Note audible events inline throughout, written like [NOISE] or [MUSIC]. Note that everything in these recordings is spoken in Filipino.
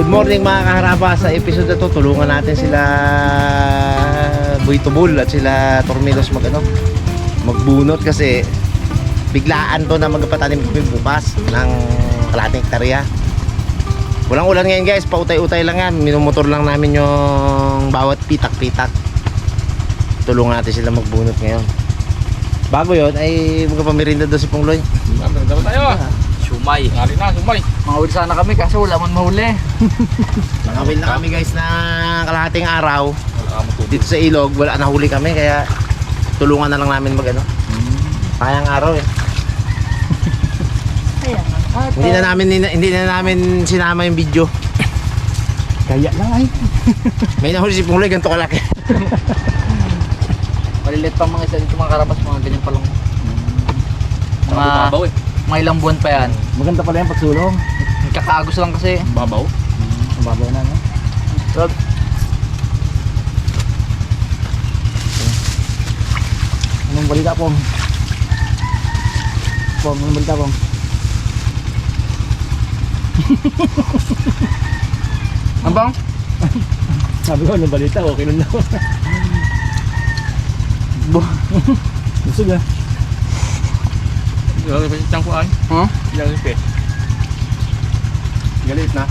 Good morning mga kaharapa. Sa episode na to tulungan natin sila Boy Tubul at sila Tormilos mag ano, magbunot kasi biglaan to na magpatanim kami bukas ng kalating hektarya. Walang ulan ngayon guys, pautay-utay lang yan. Minumotor lang namin yung bawat pitak-pitak. Tulungan natin sila magbunot ngayon. Bago yon ay magpapamirinda daw si Pongloy Dapat tayo. Sumay. Ngali na, sumay. Mahuli sana kami kasi wala man mahuli. [LAUGHS] Nakawin na kami guys na kalahating araw dito sa ilog wala nahuli kami kaya tulungan na lang namin mag ano kayang araw eh hindi na namin hindi na namin sinama yung video Kaya lang ay. [LAUGHS] may nahuli si Pungloy ganito kalaki Malilit pa mga isa dito mga karabas, mga ganyan pa lang. Mga Mga, babaw eh. Mga ilang buwan pa yan. Maganda pala yung pagsulong. Kakaagos lang kasi. Babaw. Ang babaw na, no? Rob, Anong balita, Pong? Pong, anong balita, Pong? [LAUGHS] ang bang? [LAUGHS] Sabi ko, anong balita? Okay lang daw. Busog [LAUGHS] ah. Chang ko ay. Huh? Galit pa. galit na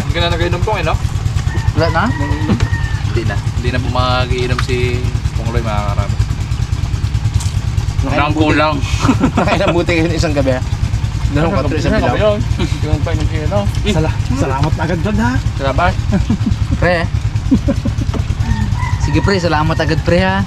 Hindi ka na nag-inom pong eh, no? Wala na? Hindi na. Hindi na po mag-iinom si Pongloy mga karami. Nangko lang. nakailang buti yun isang gabi ah dalawang katro isang bilaw Yun. Yung pa yung. Sala salamat agad doon, ha? Sa labas. Pre. Sige pre, salamat agad pre ha.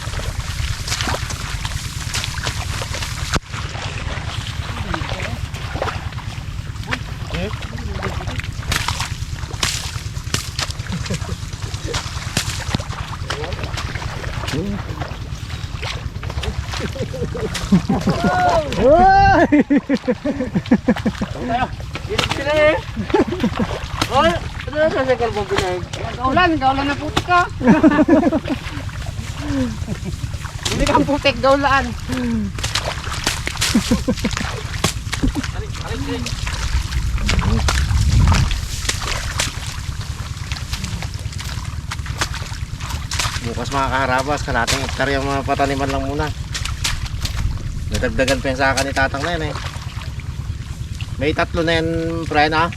Gaulan, gaulan na putik ka. Hindi ka putik, gaulan. bukas mga kaharabas kalating hektarya mga pataniman lang muna nadagdagan pa yan sa akin ni tatang na yan eh may tatlo na yan pre na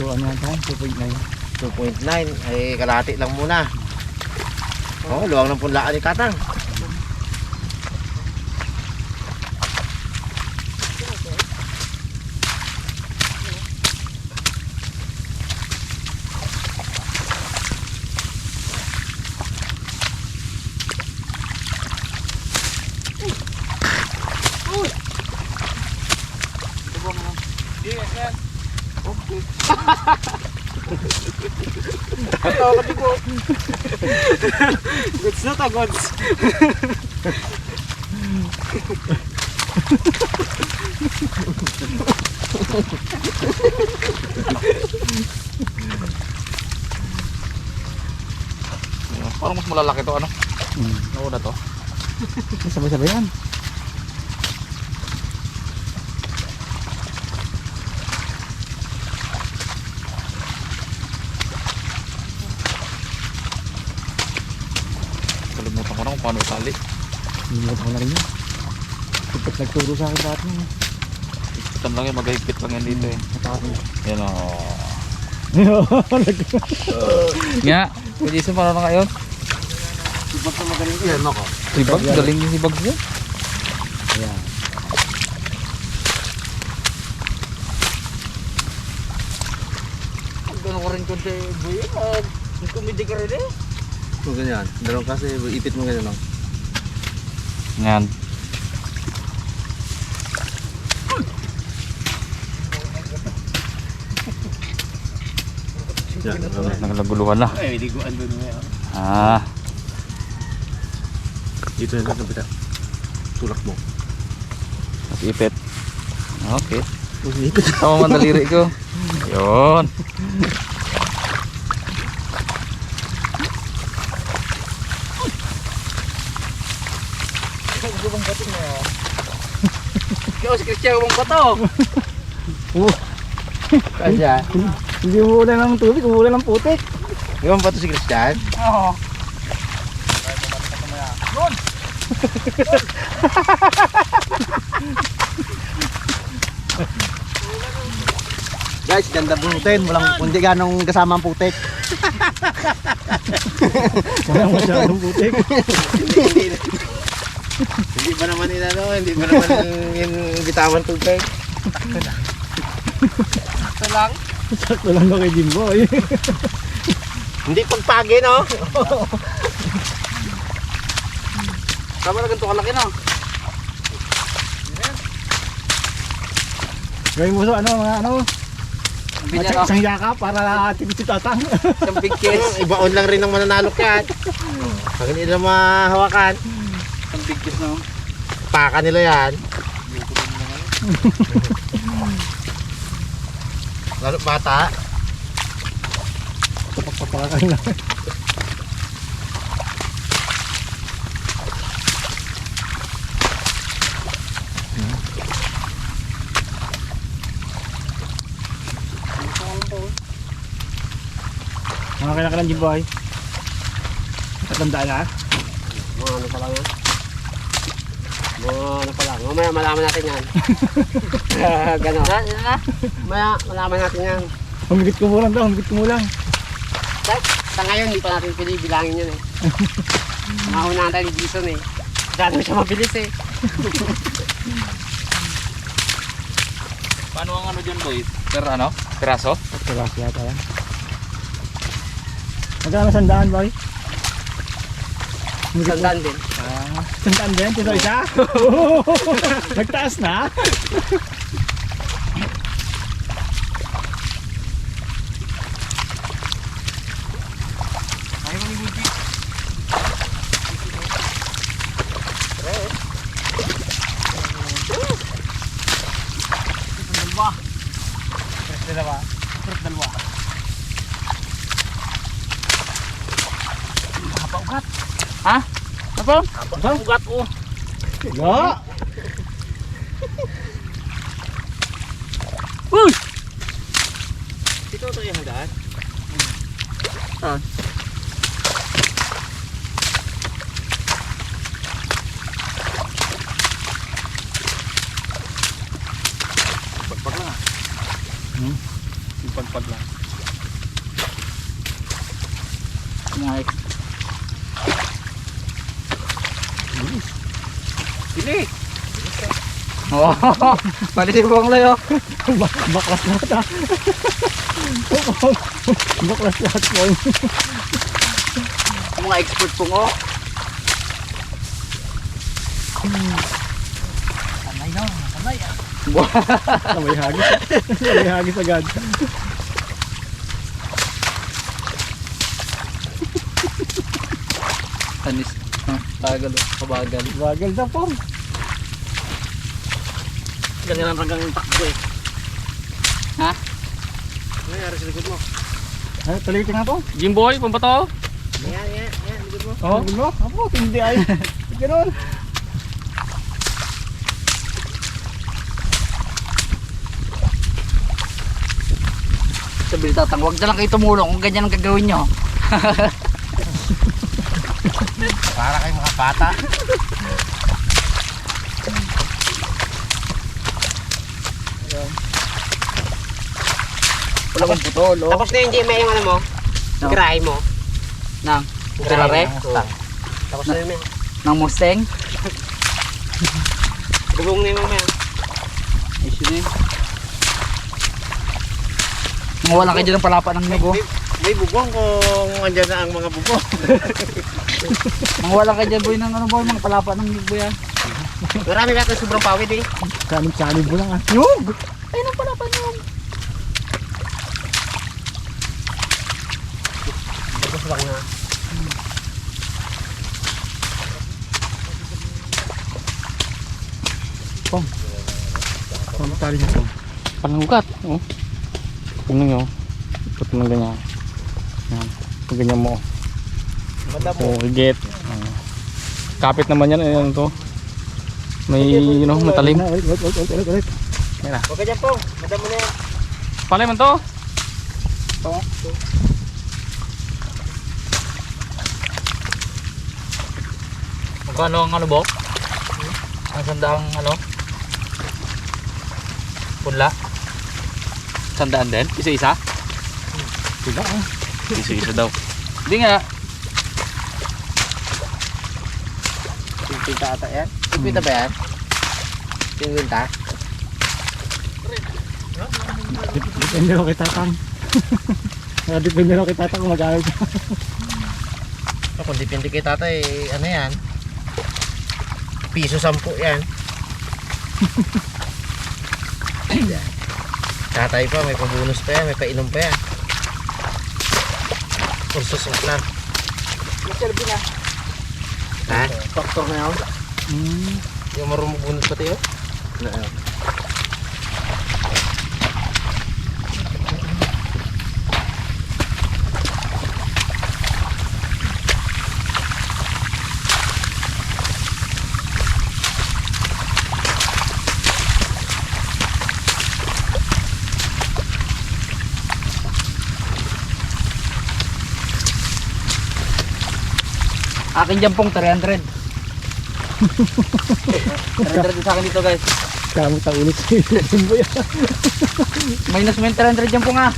So, ano yan ito? 2.9. 2.9 ay kalahati lang muna oh luwang ng punlaan ni tatang Goods na to, goods. Parang mas malalaki to ano? Nauna to. Sabay-sabay yan. Kalimutan ko na kung paano tali. Nilimutan ko na rin yun. Kapag nagturo sa akin dati. eh. Ikan lang yan, maghigpit lang yan dito eh. Yan o. Nga, pwede isa paano na kayo? yan ako Sibag, galing yung sibag niya. Ayan. Gano'n ko rin konti buhay. Uh, kumidi ka rin eh. Kung ganyan dalawang kasi ipit mo ganyan no? Yan. yan Naglaguluhan na. ay di ko andun mo yan Ah. Dito na lang kapita. Tulak mo. Mas ipit. Okay. Tama man daliri ko. [LAUGHS] Yun. Ikaw si Christian umang bato. Kaya. Hindi mo ulan ng tubig, umulan ng putik. Di ba ba ito si Christian? Oo. Guys, ganda bunutin. Walang, hindi ganong kasama ang putik. Walang masyadong putik. [LAUGHS] Hindi ba naman yun ano? Hindi ba naman [LAUGHS] yung bitawan tubig? Ito lang. Sakto lang ba kay Jimboy? Hindi pagpagi no? [LAUGHS] Tama na ganito kalaki na. Gawin mo so, ano, mga ano, Binyan isang, ako. isang yaka para atin si Tatang. Isang big [LAUGHS] kiss. Ibaon lang rin ng mananalo yan. Pag hindi nila mahawakan, Isang big kiss no. Paka nila yan. Lalo bata. Papakain na. Mga kailangan ka ng Jimboy. Tatandaan na. Mga ano pa lang yan. Mga ano pa lang. Mamaya malaman natin yan. [LAUGHS] Ganon. Yan na. Mamaya malaman natin yan. Humigit ko mo lang daw, humigit ko mo lang. Sa, sa ngayon, hindi pa natin pili bilangin yun eh. [LAUGHS] Mauna tayo ni Jason eh. Dahil siya mabilis eh. Paano ang ano dyan boy? Per ano? Piraso? Tulas yata yan. Magkano sandaan, boy? Sandaan din. Ah, sandaan din? Tito isa? [LAUGHS] Nagtaas na? Apa? Ugat ko. Ga! Uy! Ito ito yung hanggaan. Pagpag lang ah. Hmm? Yung pagpag lang. Ngay. Sili. Oh, [LAUGHS] mali si Bong Layo. Bak- Baklas lahat ah. [LAUGHS] Baklas lahat po. Mga expert po ko. May hagis. May hagis agad. Tanis. Tagal, kabagal. Bagal na po. Ganyan ang hanggang takbo eh. Ha? Ano nangyari sa likod mo? Ay, tuloy tingnan po. Jimboy, pambato? Yan, yan, yan. Likod mo. Oh, mo? Apo, hindi ay. [LAUGHS] Ganun. Sabi tatang, huwag na lang kayo tumulong kung ganyan ang gagawin nyo. [LAUGHS] Para kay mga bata. Wala kong putol, oh. Tapos na yung GMA yung ano mo, No. grahe mo. Nang, Ferrari? mo. Oo. Tapos na yun, nang Mustang. [LAUGHS] gulong na yung mamaya. Ayos yun eh. Mawala kayo dyan ng palapa ng nyugo. May, may bubong kung andyan na ang mga bubong. [LAUGHS] Mawala kayo dyan boy ng ano boy, mga palapa ng nyugo yan. Marami natin sobrang pawid eh. Sanib-sanib mo lang ah. Yug! Ayun ang palapa nyug. Tapos lang na. Ang tali niya po. Pananggat. Oh. Tingnan nyo. Ipot mo ganyan. Yan. Pag ganyan mo. So, higit. Ah. kapit naman yan. Ayan to. May, you know, matalim. Ulit, ulit, ulit, ulit, ulit. Yan na. Huwag ka dyan po. Madam mo na yan. Palay man to. Magkano ang ano, Bok? Ang sandaang ano? Punla? Sandaan din? Isa-isa? Diba? ah? Isa-isa daw. Hindi nga. Pinta ata yan. Pinta ba yan? Pinta? Depende ako kay Tatang. Kaya depende ako kay Tatang kung mag-aaral siya. Kung depende kay tatay, ano yan? Piso sampu yan. Tatay pa, may pabonus pa yan, may painom pa yan. Kursus lang. Ha? Faktor na yun. Yung marunong bunot pati oh. Akin dyan pong 300. 300 [LAUGHS] sa akin dito guys. Kamot ang ulit [LAUGHS] sa. Minus mo yung 300 dyan po nga.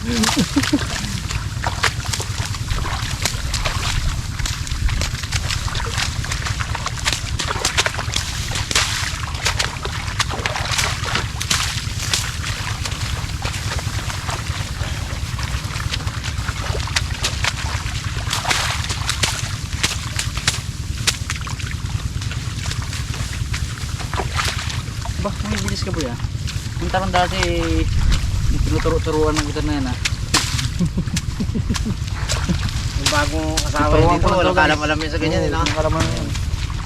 Ba, bilis ka ba yan? Yung tarang dati, yung tinuturo-turuan ng kita na yan ah. [LAUGHS] Yung bagong asawa niya dito, walang guys. kalam-alam yun sa ganyan, eh, no?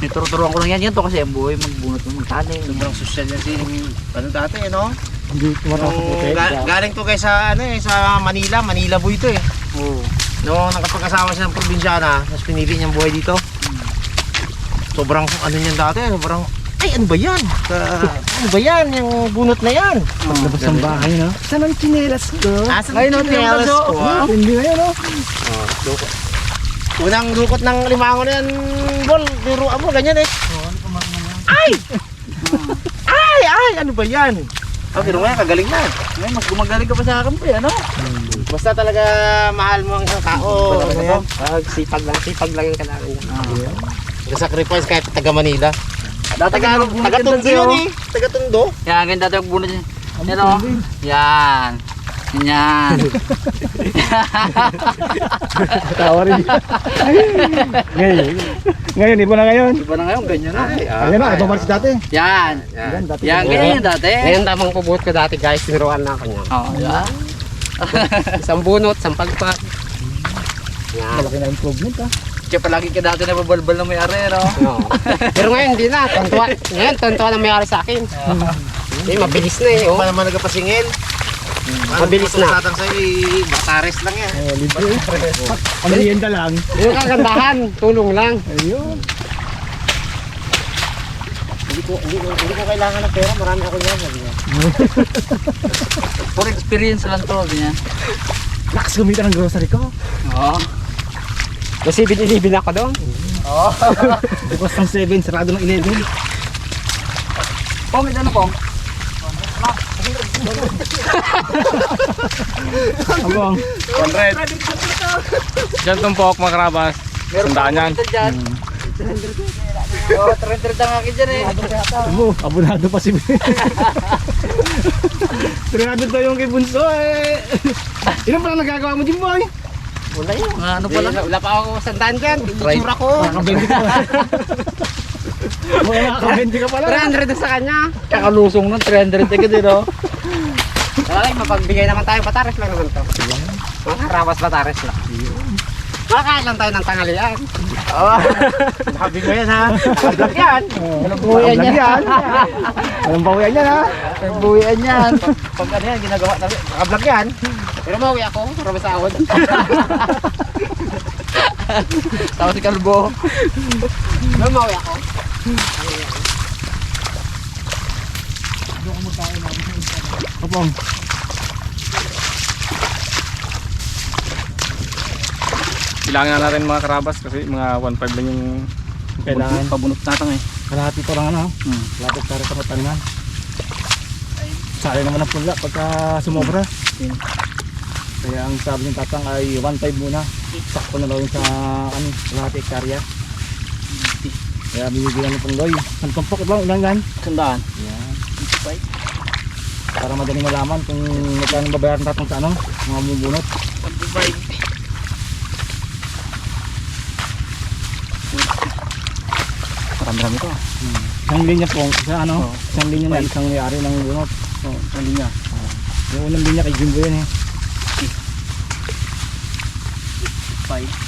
Tinuturo-turuan ko lang yan, yan to kasi ang buhay magbunot mo magtanim. Sobrang social yan si, ano dati, eh, no? Hindi kay ga- galing to guys sa, ano eh, sa Manila, Manila boy to eh. Oo. Nung nakapag-asawa siya ng probinsyana, tapos pinili niyang buhay dito. Sobrang ano niyan dati, sobrang ay ano ba yan? Ka- ano ba yan? Yung bunot na yan. Labas ng bahay na. Saan ang chinelas ko? Asan Ay, no, ang chinelas tinapos, ko? Ah, ah? hindi na yan oh. Unang dukot ng limango na yan, bol, biruan mo, ganyan eh. Ay! ay, ay, ano ba yan? Oh, pero nga, kagaling na. Ngayon, mas gumagaling ka pa sa akin pa yan, no? Basta talaga mahal mo ang isang tao. Ano yan? Pag sipag lang, sipag lang yung kailangan niya. Sacrifice kahit taga Manila. Taga, taga Tondo yun eh. Taga Tondo. Yan, ganyan dati yung bunot niya. Yan o. Yan. Yan. [LAUGHS] Tawa rin yan. Ngayon. Ngayon, iba na ngayon. Iba na ngayon, ganyan na. Ayan na, ibang si dati. Yan. Yan, dati. Yan, ganyan yung dati. Ngayon tamang pubuhot ko dati guys, tinuruan na ako niya. Oo, yan. Isang bunot, isang pagpat. Yan. Malaki na improvement ah. Kaya palagi ka dati nababalbal na may are, no? Oo. Pero ngayon hindi na, tontuwa. Ngayon tontuwa na mayari sa akin. Eh, mabilis na eh. Oh. pa naman nagkapasingil. Mabilis na. Tatang sa'yo, eh, batares lang yan. Oh, libre. Ang merienda lang. Yung kagandahan, tulong lang. Ayun. Hindi ko, hindi ko, hindi ko kailangan ng pera. Marami ako niyan. Sabi niya. [LAUGHS] For experience lang to, ganyan. Lakas kumita ng grocery ko. Oo. Kasi binilibin ako doon. Bukas ng 7, sarado ng 11. Pong, ito na pong. Abang. 100. Diyan tumpok mga karabas. Sandaan yan. Dyan. Oo, 300 ang akin dyan eh. Abo, abonado pa si Ben. [LAUGHS] 300 daw yung kay Bunso eh. Ilan pala nagagawa mo, Jimboy? Wala yun. Ano pala? Wala, wala pa ako sandaan dyan. Itsura ko. Nakakabenti [LAUGHS] ka pala. Wala nakakabenti ka pala. 300 na sa kanya. Kakalusong nun, 300 agad eh, no? Ay, mapagbigay naman tayo. Batares lang naman to. Mga karawas batares lang. Makakain lang tayo ng tanghalian. Oh, [LAUGHS] sabi ko yan ha. Nakablog yan. Walang buhayan Nakablog yan. Walang bawian yan ha. Walang buhayan yan. Pag ano yan, ginagawa namin. Nakablog yan. Pero mawi ako, para masahod. [LAUGHS] Tama si Kalbo. Pero mawi ako. Kapong. Bilangin na natin mga karabas kasi mga 1.5 lang yung Kailangan. pabunot natin eh. Kalahati pa lang ano. Hmm. Lapit para sa mataniman. Sali naman ang pula pagka sumobra. Kaya ang sabi ng tatang ay 1.5 muna. Sakto na daw sa ano, kalahati hektarya. Kaya bibigyan ng pangloy. Ang tumpok ba? Ilan yan? Sandaan. Yan. Para madaling malaman kung magkano babayaran tatang sa ano, mga bubunot. Marami-rami to. Isang linya po, sa ano, isang linya na isang may-ari ng bunot. Oh, isang linya. Yung unang linya kay Jumbo yan eh. Five.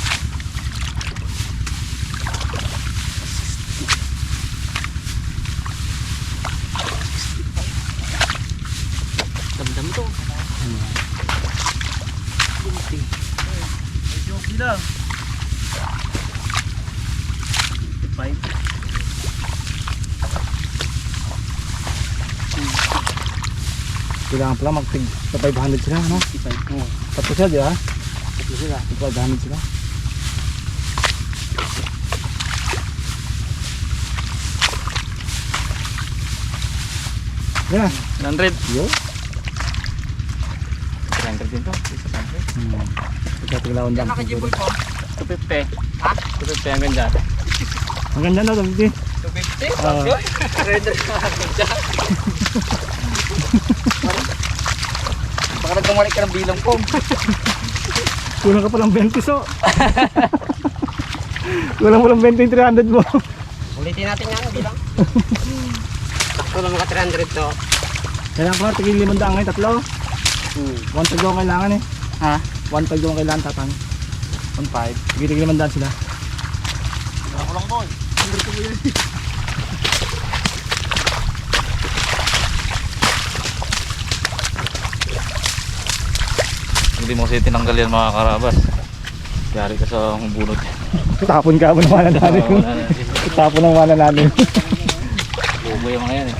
Kailangan pala magtig sa 500 sila, ano? 55. Oo. Tatlo sila, di ba? Tatlo sila. 500 sila. Yan. 100. Yo. 100 din to. Isa pa. Hmm. Ikaw tiglawan dyan. Nakajiboy po. 250. Ha? 250 hanggang dyan. Ang ganda [LAUGHS] na, Dagdi. 250? Ah. Surrender na natin nagkamali ka ng bilang po. [LAUGHS] Kulang ka palang 20 so. Kulang mo lang 20 yung 300 mo. Ulitin natin yan, bilang. Sakto lang mga 300 to. Kailangan pala tigil 500 ngayon, tatlo. Hmm. One tag daw ang kailangan eh. Ha? One tag daw ang kailangan tatang. 1.5. Tigil tigil 500 sila. Hindi mo kasi tinanggal yan mga karabas. Yari ka sa bunot. Tapon ka mo naman namin. Na. Tapon ng mana namin. Yung mga yan eh.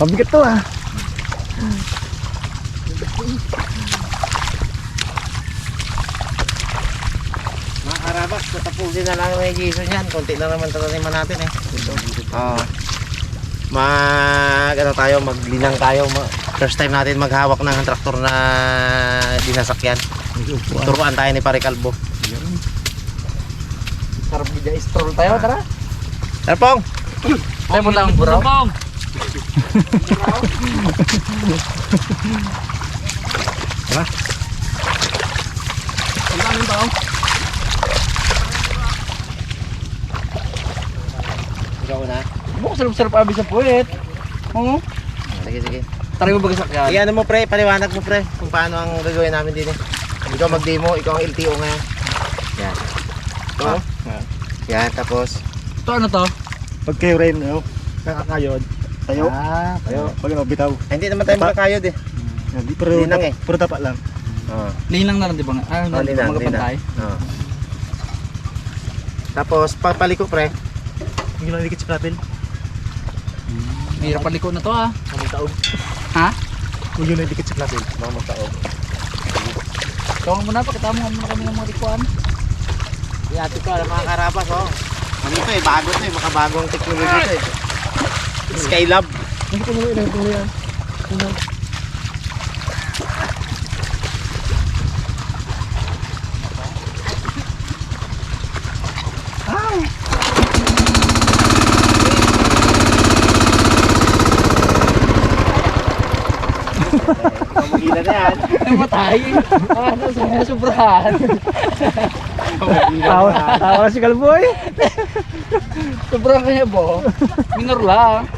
Pabigat to ah. Mga karabas, tatapusin na lang may Jason yan. Konti lang naman tataniman natin eh. Oo. mag ano tayo, maglinang tayo. Ma- First time natin maghawak ng traktor na dinasakyan. Turuan tayo ni Pare Kalbo. Sarap bigyan stroll tayo, tara. Tarpong! Tayo mo lang buraw. Ikaw na. Mo sarap-sarap abi sa puwet. Oo. Sige, sige. Tara mo bagasak yan. Iyan mo pre, paliwanag mo pre kung paano ang gagawin namin din eh. Ikaw mag-demo, ikaw ang LTO ngayon. Yan. Ito. Yan, tapos Ito ano to? Pag kayo rin, ano, kakakayod. Tayo. Ah, Tayo. Pag ano, bitaw. ay, hindi naman tayo makakayod eh. Hindi, pero, Linang eh. pero dapat lang. Oo. Linang na lang di ba? nga? Ah, Oh, linang, mga pantay. Oo. Tapos papaliko pre. Hindi lang dikit sa kapil. Mahirap paliko na to ah. Mga taog. Ha? Huwag yun lang dikit sa kapil. Mga magtaog. Tawag mo na, pakita mo muna kami ng mga likuan. Yati ko, alam mga karapas oh. Ano ito eh, bago to eh, makabagong teknology to eh. Skylab. Hindi ko nung ilang tuloy yan. Pamagila yan. Namatay. ah, nasubrahan. Tawa, tawa na si Kalboy. Sobrang kanya bo. Minor lang.